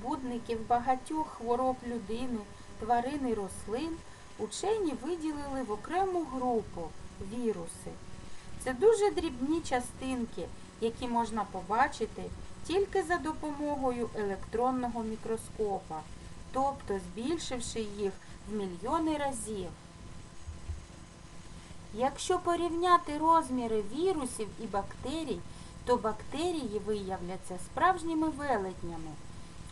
збудників багатьох хвороб людини, тварин і рослин учені виділили в окрему групу віруси. Це дуже дрібні частинки, які можна побачити тільки за допомогою електронного мікроскопа, тобто збільшивши їх в мільйони разів. Якщо порівняти розміри вірусів і бактерій, то бактерії виявляться справжніми велетнями.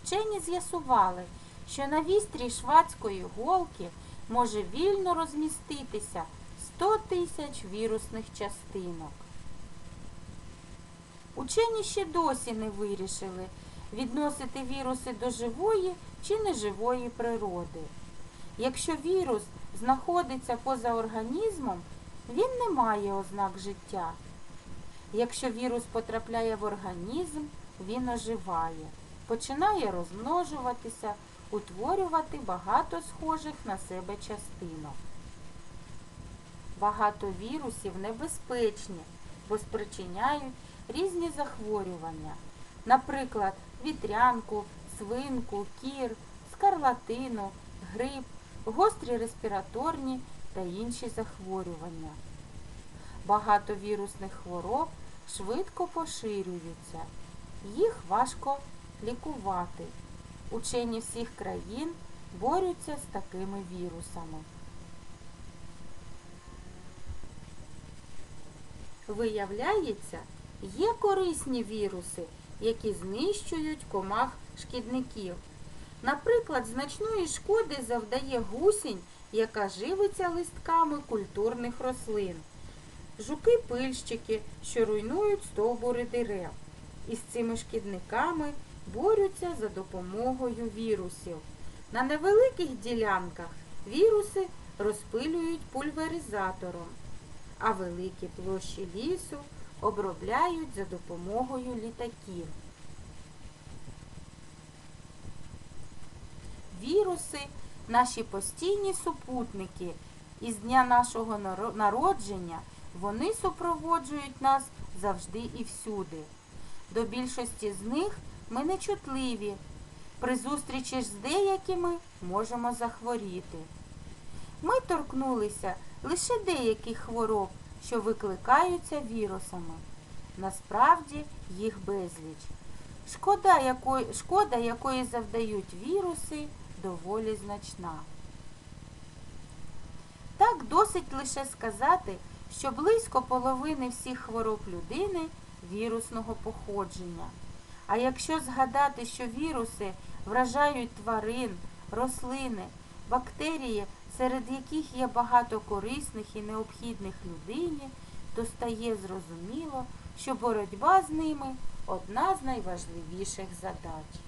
Вчені з'ясували, що на вістрі швадської голки може вільно розміститися 100 тисяч вірусних частинок. Учені ще досі не вирішили, відносити віруси до живої чи неживої природи. Якщо вірус знаходиться поза організмом, він не має ознак життя. Якщо вірус потрапляє в організм, він оживає, починає розмножуватися, утворювати багато схожих на себе частинок. Багато вірусів небезпечні, бо спричиняють різні захворювання, наприклад, вітрянку, свинку, кір, скарлатину, грип, гострі респіраторні та інші захворювання. Багато вірусних хвороб швидко поширюються, їх важко лікувати. Учені всіх країн борються з такими вірусами. Виявляється, є корисні віруси, які знищують комах шкідників. Наприклад, значної шкоди завдає гусінь, яка живиться листками культурних рослин, жуки-пильщики, що руйнують стовбури дерев. І з цими шкідниками борються за допомогою вірусів. На невеликих ділянках віруси розпилюють пульверизатором, а великі площі лісу обробляють за допомогою літаків. Віруси наші постійні супутники. Із дня нашого народження вони супроводжують нас завжди і всюди. До більшості з них ми нечутливі. При зустрічі з деякими можемо захворіти. Ми торкнулися лише деяких хвороб, що викликаються вірусами. Насправді їх безліч. Шкода, якої, шкода, якої завдають віруси, доволі значна. Так досить лише сказати, що близько половини всіх хвороб людини вірусного походження. А якщо згадати, що віруси вражають тварин, рослини, бактерії, серед яких є багато корисних і необхідних людині, то стає зрозуміло, що боротьба з ними одна з найважливіших задач.